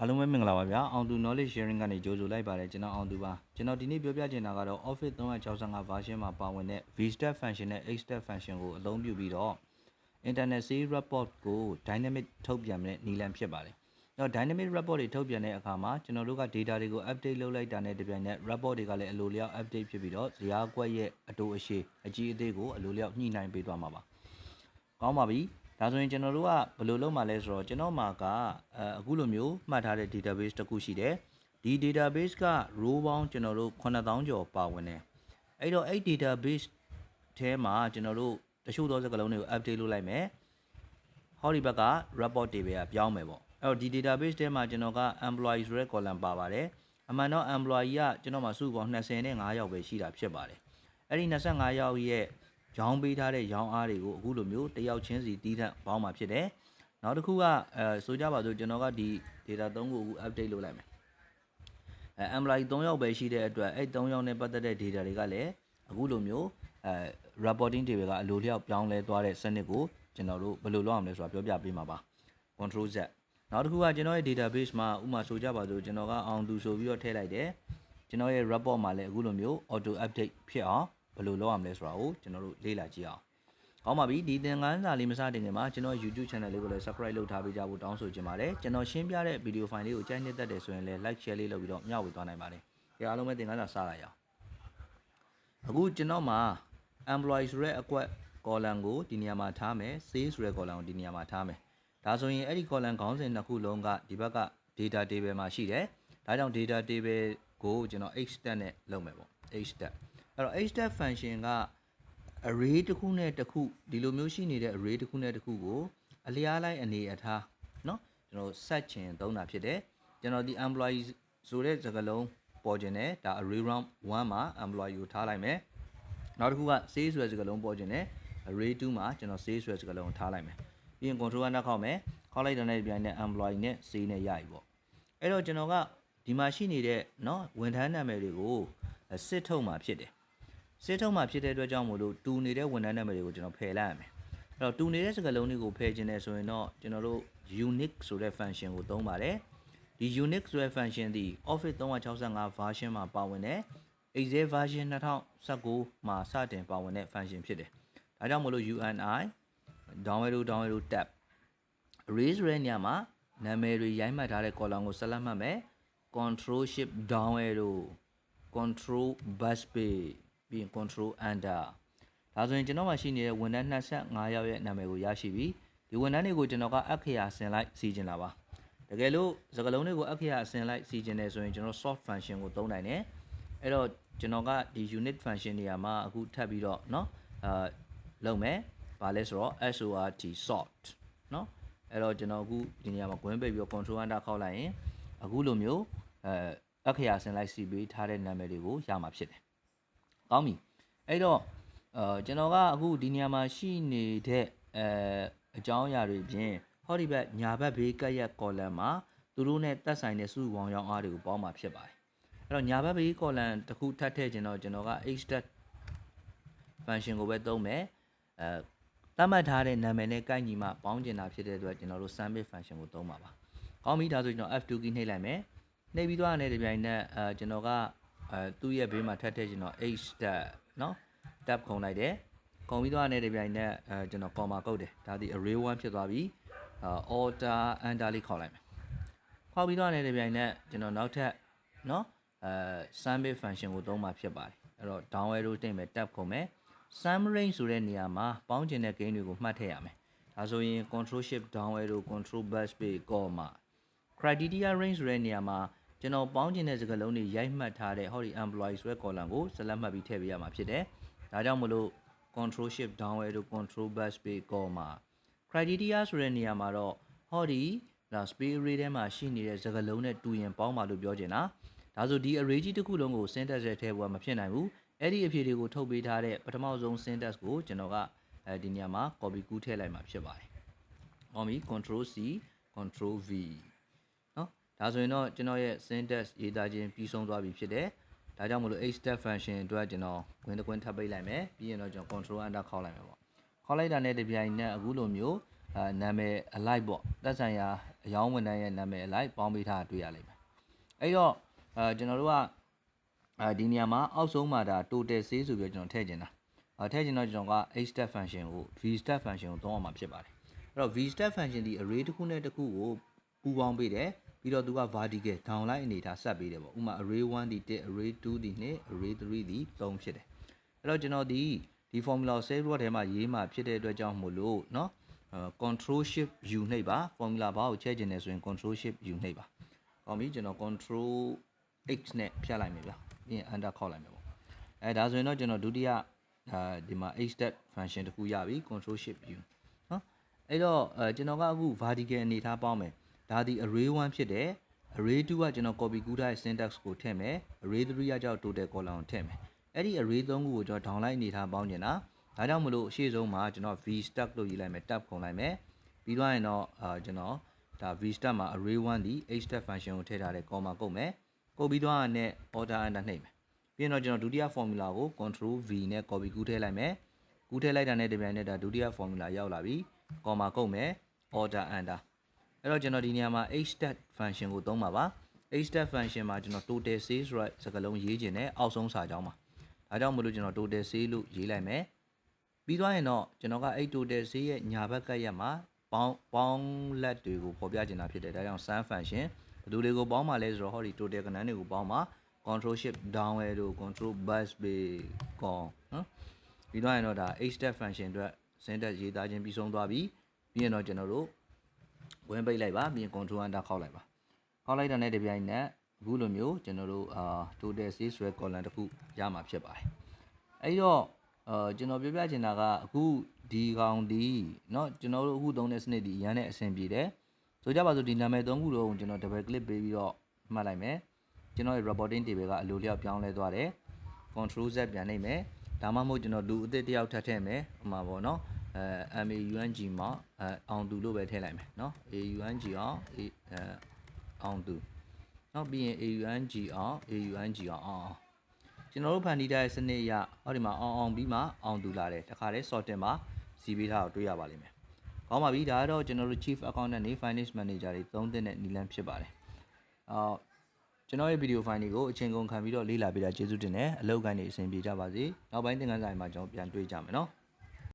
အားလုံးပဲမင်္ဂလာပါဗျာအောင်သူ knowledge sharing ကနေကြိုဆိုလိုက်ပါတယ်ကျွန်တော်အောင်သူပါကျွန်တော်ဒီနေ့ပြောပြချင်တာကတော့ Office 365 version မှာပါဝင်တဲ့ VStep function နဲ့ HStep function ကိုအသုံးပြုပြီးတော့ internet save report ကို dynamic ထုတ်ပြန်တဲ့နည်းလမ်းဖြစ်ပါတယ်အဲ့တော့ dynamic report တွေထုတ်ပြန်တဲ့အခါမှာကျွန်တော်တို့က data တွေကို update လုပ်လိုက်တာနဲ့တပြိုင်နက် report တွေကလည်းအလိုလျောက် update ဖြစ်ပြီးတော့ဇာတ်ကွက်ရဲ့အတူအရှိအကြီးအသေးကိုအလိုလျောက်ညှိနှိုင်းပေးသွားမှာပါကောင်းပါပြီ ဒါဆိုရင်ကျွန်တော်တို့ကဘယ်လိုလုပ်မှာလဲဆိုတော့ကျွန်တော်မှာကအဲအခုလိုမျိုးမှတ်ထားတဲ့ database တစ်ခုရှိတယ်ဒီ database က row ပေါင်းကျွန်တော်တို့9000ကျော်ပါဝင်တယ်အဲ့တော့အဲ့ database ထဲမှာကျွန်တော်တို့တချို့သောစကားလုံးတွေကို update လုပ်လိုက်မယ်ဟောဒီဘက်က report table ကပြောင်းမယ်ပေါ့အဲ့တော့ဒီ database ထဲမှာကျွန်တော်က employee ဆိုတဲ့ column ပါပါတယ်အမှန်တော့ employee ကကျွန်တော်မှာစုပေါင်း25ယောက်ပဲရှိတာဖြစ်ပါတယ်အဲ့ဒီ25ယောက်ရဲ့ ရောင်းပေးထားတဲ့ရောင်းအားတွေကိုအခုလိုမျိုးတယောက်ချင်းစီတီးထန့်ပေါင်းมาဖြစ်တယ်။နောက်တစ်ခုကအဲဆိုကြပါစို့ကျွန်တော်ကဒီ data 3ခုအခု update လုပ်လိုက်မယ်။အဲ employee 3ယောက်ပဲရှိတဲ့အတွက်အဲ့3ယောက်နဲ့ပတ်သက်တဲ့ data တွေကလည်းအခုလိုမျိုးအဲ reporting table ကအလိုလျောက်ပြောင်းလဲသွားတဲ့စနစ်ကိုကျွန်တော်တို့ဘယ်လိုလုပ်အောင်လဲဆိုတာပြောပြပေးမှာပါ။ control z နောက်တစ်ခုကကျွန်တော်ရဲ့ database မှာဥမာဆိုကြပါစို့ကျွန်တော်ကအောင်သူဆိုပြီးတော့ထည့်လိုက်တယ်။ကျွန်တော်ရဲ့ report မှာလည်းအခုလိုမျိုး auto update ဖြစ်အောင် ဘယ်လိုလုပ်ရမလဲဆိုတာကိုကျွန်တော်တို့လေ့လာကြည့်အောင်။ကောင်းပါပြီဒီသင်ခန်းစာလေးမစတင်ခင်မှာကျွန်တော် YouTube channel လေးကိုလည်း subscribe လုပ်ထားပေးကြဖို့တောင်းဆိုချင်ပါတယ်။ကျွန်တော်ရှင်းပြတဲ့ video file လေးကိုကြိုက်နှစ်သက်တယ်ဆိုရင်လည်း like share လေးလုပ်ပြီးတော့မျှဝေသွားနိုင်ပါတယ်။ကြအားလုံးပဲသင်ခန်းစာစလိုက်အောင်။အခုကျွန်တော်မှာ employee ဆိုတဲ့အကွက် column ကိုဒီနေရာမှာထားမယ် sales ဆိုတဲ့ column ကိုဒီနေရာမှာထားမယ်။ဒါဆိုရင်အဲ့ဒီ column ခေါင်းစဉ်နှစ်ခုလုံးကဒီဘက်က data table မှာရှိတယ်။ဒါကြောင့် data table ကိုကျွန်တော် hstat နဲ့လုပ်မယ်ပေါ့ hstat အဲ့တော့ hstat function က array တစ်ခုနဲ့တစ်ခုဒီလိုမျိုးရှိနေတဲ့ array တစ်ခုနဲ့တစ်ခုကိုအလျားလိုက်အနေအထားเนาะကျွန်တော် set ချင်သုံးတာဖြစ်တယ်ကျွန်တော်ဒီ employee ဆိုတဲ့စကားလုံးပေါ်ခြင်းနဲ့ဒါ array round 1မှာ employee ကိုထားလိုက်မယ်နောက်တစ်ခုက sales ဆိုတဲ့စကားလုံးပေါ်ခြင်းနဲ့ array 2မှာကျွန်တော် sales ဆိုတဲ့စကားလုံးကိုထားလိုက်မယ်ပြီးရင် control ကနှောက်ခောက်မယ်ခောက်လိုက်တဲ့နေ့ပြန်နဲ့ employee နဲ့ sales နဲ့ရပြီပေါ့အဲ့တော့ကျွန်တော်ကဒီမှာရှိနေတဲ့เนาะဝန်ထမ်းနာမည်တွေကိုစစ်ထုတ်မှာဖြစ်တယ် စစ်ထုတ်မှာဖြစ်တဲ့အတွက်ကြောင့်မို့လို့တူနေတဲ့ဝန်ထမ်းနာမည်တွေကိုကျွန်တော်ဖယ်လိုက်ရမယ်အဲ့တော့တူနေတဲ့စကားလုံးတွေကိုဖယ်ခြင်းနဲ့ဆိုရင်တော့ကျွန်တော်တို့ unique ဆိုတဲ့ function ကိုသုံးပါတယ်ဒီ unique ဆိုတဲ့ function ဒီ Office 365 version မှာပါဝင်တဲ့ Excel version 2019မှာစတင်ပါဝင်တဲ့ function ဖြစ်တယ်ဒါကြောင့်မို့လို့ UNI download download tab array ဆိုတဲ့နေရာမှာနာမည်တွေရိုင်းမှတ်ထားတဲ့ column ကိုဆက်လက်မှတ်မယ် control shift down arrow control bus page ပြီးရင် control enter ဒါဆိုရင်ကျွန်တော်မှရှိနေတဲ့ဝန်ထမ်း25ယောက်ရဲ့နာမည်ကိုရရှိပြီဒီဝန်ထမ်းတွေကိုကျွန်တော်ကအခရာဆင်လိုက်စီကျင်တာပါတကယ်လို့စကားလုံးတွေကိုအခရာဆင်လိုက်စီကျင်တယ်ဆိုရင်ကျွန်တော် soft function ကိုသုံးနိုင်တယ်အဲ့တော့ကျွန်တော်ကဒီ unit function နေရာမှာအခုထပ်ပြီးတော့เนาะအာလုပ်မယ်ဘာလဲဆိုတော့ sort sort เนาะအဲ့တော့ကျွန်တော်အခုဒီနေရာမှာ green ပိတ်ပြီးတော့ control enter ခောက်လိုက်ရင်အခုလိုမျိုးအဲအခရာဆင်လိုက်စီပေးထားတဲ့နာမည်တွေကိုရမှာဖြစ်တယ်။ ကောင်းပြီ။အဲ့တော့အာကျွန်တော်ကအခုဒီနေရာမှာရှိနေတဲ့အဲအကြောင်းအရာတွေပြင်ဟောဒီဘက်ညာဘက်ဘေးကပ်ရက် column မှာသူတို့နဲ့သက်ဆိုင်တဲ့စုပေါင်းရောင်းအားတွေကိုပေါင်းမှာဖြစ်ပါတယ်။အဲ့တော့ညာဘက်ဘေး column တစ်ခုထပ်ထည့်ခြင်းတော့ကျွန်တော်က hstat function ကိုပဲသုံးမယ်။အဲသတ်မှတ်ထားတဲ့နာမည်နဲ့ကိုက်ညီမှပေါင်းကျင်တာဖြစ်တဲ့အတွက်ကျွန်တော်တို့ submit function ကိုသုံးပါပါ။ကောင်းပြီဒါဆိုကျွန်တော် F2 key နှိပ်လိုက်မယ်။နှိပ်ပြီးသွားတဲ့ဒီပြိုင်နဲ့အဲကျွန်တော်က အဲသူ့ရဲ့ဘေးမှာထပ်ထည့်ကျွန်တော် h တက်နော် tab ခုံလိုက်တယ်ခုံပြီးသွားတဲ့တပြိုင်နက်အဲကျွန်တော် comma ကုတ်တယ်ဒါဒီ array 1ဖြစ်သွားပြီအာ order under လေးခေါ်လိုက်မယ်ခေါ်ပြီးသွားတဲ့တပြိုင်နက်ကျွန်တော်နောက်ထပ်နော်အဲ sum bit function ကိုသုံးမှာဖြစ်ပါတယ်အဲ့တော့ down arrow တင်မယ် tab ခုံမယ် sum range ဆိုတဲ့နေရာမှာပေါင်းကျင်တဲ့ gain တွေကိုမှတ်ထည့်ရမယ်ဒါဆိုရင် control shift down arrow control backspace comma criteria range ဆိုတဲ့နေရာမှာ ကျွန်တော်ပေါင်းကျင်တဲ့စကားလုံးတွေရိုက်မှတ်ထားတဲ့ဟောဒီ employee ဆိုတဲ့ column ကိုဆက်လက်မှတ်ပြီးထည့်ပေးရမှာဖြစ်တယ်။ဒါကြောင့်မလို့ control shift down arrow control back space comma criteria ဆိုတဲ့နေရာမှာတော့ဟောဒီဒါ space array ထဲမှာရှိနေတဲ့စကားလုံးနဲ့တူရင်ပေါင်းပါလို့ပြောချင်တာ။ဒါဆိုဒီ array ကြီးတစ်ခုလုံးကို syntax ရဲ့ထဲပေါ်မှာမဖြစ်နိုင်ဘူး။အဲ့ဒီအဖြေတွေကိုထုတ်ပေးထားတဲ့ပထမဆုံး syntax ကိုကျွန်တော်ကအဲဒီနေရာမှာ copy ကူးထည့်လိုက်မှာဖြစ်ပါတယ်။ဟောပြီ control C control V နော် ဒါဆိုရင်တော့ကျွန်တော်ရဲ့ syntax ရေးသားခြင်းပြီးဆုံးသွားပြီဖြစ်တယ်။ဒါကြောင့်မလို့ h step function အတွက်ကျွန်တော်ဝင်တစ်ခွင်းထပ်ပိတ်လိုက်မယ်ပြီးရင်တော့ကျွန်တော် control enter ခေါက်လိုက်မယ်ပေါ့။ခေါက်လိုက်တာနဲ့တပြိုင်နက်အခုလိုမျိုးအာနာမည်အလိုက်ပေါ့တက်ဆိုင်ရာအယောင်းဝန်ထမ်းရဲ့နာမည်အလိုက်ပေါင်းပေးထားတာတွေ့ရလိမ့်မယ်အဲ့တော့အာကျွန်တော်တို့ကအာဒီနေရာမှာအောက်ဆုံးမှာဒါ total sale ဆိုပြီးတော့ကျွန်တော်ထည့်ချင်တာအာထည့်ချင်တော့ကျွန်တော်က h step function ကို v step function ကိုသုံးအောင်မှာဖြစ်ပါတယ်အဲ့တော့ v step function ဒီ array တစ်ခုနဲ့တစ်ခုကိုပူပေါင်းပေးတယ် ပြီးတော့သူက vertical downline အနေထားဆက်ပေးတယ်ပေါ့ဥပမာ array 1ဒီ1 array 2ဒီ2 array 3ဒီ3ဖြစ်တယ်အဲ့တော့ကျွန်တော်ဒီဒီ formula ကို save root ထဲမှာရေးမှာဖြစ်တဲ့အတွက်ကြောင့်မို့လို့เนาะ control shift u နှိပ်ပါ formula bar ကိုချဲ့ကျင်နေဆိုရင် control shift u နှိပ်ပါ။ဟောပြီကျွန်တော် control x နဲ့ဖြတ်လိုက်မယ်ဗျာ။ပြီးရင် enter ခောက်လိုက်မယ်ပေါ့။အဲဒါဆိုရင်တော့ကျွန်တော်ဒုတိယအာဒီမှာ h step function တစ်ခုရပြီ control shift u နော်။အဲ့တော့အဲကျွန်တော်ကအခု vertical အနေထားပေါင်းမယ်။ ဒါဒီ array 1ဖြစ်တယ်။ array 2ကကျွန်တော် copy ကူးထားတဲ့ syntax ကိုထည့်မယ်။ array 3ကကြောက် total column ကိုထည့်မယ်။အဲ့ဒီ array 3ခုကိုကျွန်တော် downline အနေထားပေါင်းနေတာ။ဒါကြောင့်မလို့အရှိဆုံးမှာကျွန်တော် v stack လို့ရေးလိုက်မယ် tab ခုံလိုက်မယ်ပြီးတော့ရင်တော့အာကျွန်တော်ဒါ v stack မှာ array 1ဒီ h stack function ကိုထည့်ထားတဲ့ comma ကုတ်မယ်ကုတ်ပြီးတော့ရင် order enter နှိပ်မယ်ပြီးရင်တော့ကျွန်တော်ဒုတိယ formula ကို control v နဲ့ copy ကူးထည့်လိုက်မယ်ကူးထည့်လိုက်တာနဲ့တပြိုင်နက်ဒါဒုတိယ formula ရောက်လာပြီ comma ကုတ်မယ် order enter အဲ့တော့ကျွန်တော်ဒီနေရာမှာ h stack function ကိုသုံးပါပါ h stack function မှာကျွန်တော် total sales ဆိုတဲ့စကားလုံးရေးခြင်းနဲ့အောက်ဆုံးစာကြောင်းပါဒါကြောင့်မလို့ကျွန်တော် total sale လို့ရေးလိုက်မယ်ပြီးသွားရင်တော့ကျွန်တော်ကအဲ့ total sale ရဲ့ညာဘက်ကရက်မှာပေါင်းပေါင်းလက်တွေကိုပေါ်ပြချင်တာဖြစ်တယ်ဒါကြောင့် sum function ဘယ်သူတွေကိုပေါင်းမှာလဲဆိုတော့ဟောဒီ total ကဏ္ဍတွေကိုပေါင်းမှာ control shift down arrow control bus b ကောနော်ပြီးတော့ရင်တော့ဒါ h step function အတွက် syntax ရေးသားခြင်းပြီးဆုံးသွားပြီပြီးရင်တော့ကျွန်တော်တို့ ဝင်ပိတ်လိုက်ပါပြီးရင် control enter ခောက်လိုက်ပါခောက်လိုက်တာနဲ့တပြိုင်နက်အခုလိုမျိုးကျွန်တော်တို့အာ total sales ဆိုတဲ့ column တစ်ခုရမှာဖြစ်ပါတယ်အဲ့တော့အာကျွန်တော်ပြောပြချင်တာကအခုဒီကောင်ဒီเนาะကျွန်တော်တို့အခုသုံးတဲ့စနစ်ဒီအရန်နဲ့အဆင်ပြေတယ်ဆိုကြပါစို့ဒီနာမည်သုံးခုလုံးကိုကျွန်တော် double click ပေးပြီးတော့မှတ်လိုက်မယ်ကျွန်တော်ရဲ့ reporting table ကအလိုလျောက်ပြောင်းလဲသွားတယ် control z ပြန်နှိပ်မယ်ဒါမှမဟုတ်ကျွန်တော်လူအသစ်တစ်ယောက်ထပ်ထည့်မယ်ဟိုမှာပေါ့เนาะ အဲ MAUNG မှာအဲအောင်သူလို့ပဲထည့်လိုက်မယ်เนาะ AUNG အောင်အဲအောင်သူเนาะပြီးရင် AUNG အောင် AUNG အောင်အောင်ကျွန်တော်တို့ဖန်တီးတဲ့စနစ်အရဟောဒီမှာအောင်အောင်ပြီးမှအောင်သူလာတယ်တခါလဲ sorting မှာစီးပေးထားတော့တွေ့ရပါလိမ့်မယ်။ကောင်းပါပြီဒါကတော့ကျွန်တော်တို့ chief accountant နေ finance manager တွေသုံးသင့်တဲ့နည်းလမ်းဖြစ်ပါတယ်။အော်ကျွန်တော်ရဲ့ video file တွေကိုအချိန်ကုန်ခံပြီးတော့လေ့လာပေးတာကျေးဇူးတင်တယ်။အလုပ်ကိုင်းနေအဆင်ပြေကြပါစေ။နောက်ပိုင်းသင်ခန်းစာတွေမှာကျွန်တော်ပြန်တွေ့ကြမယ်နော်။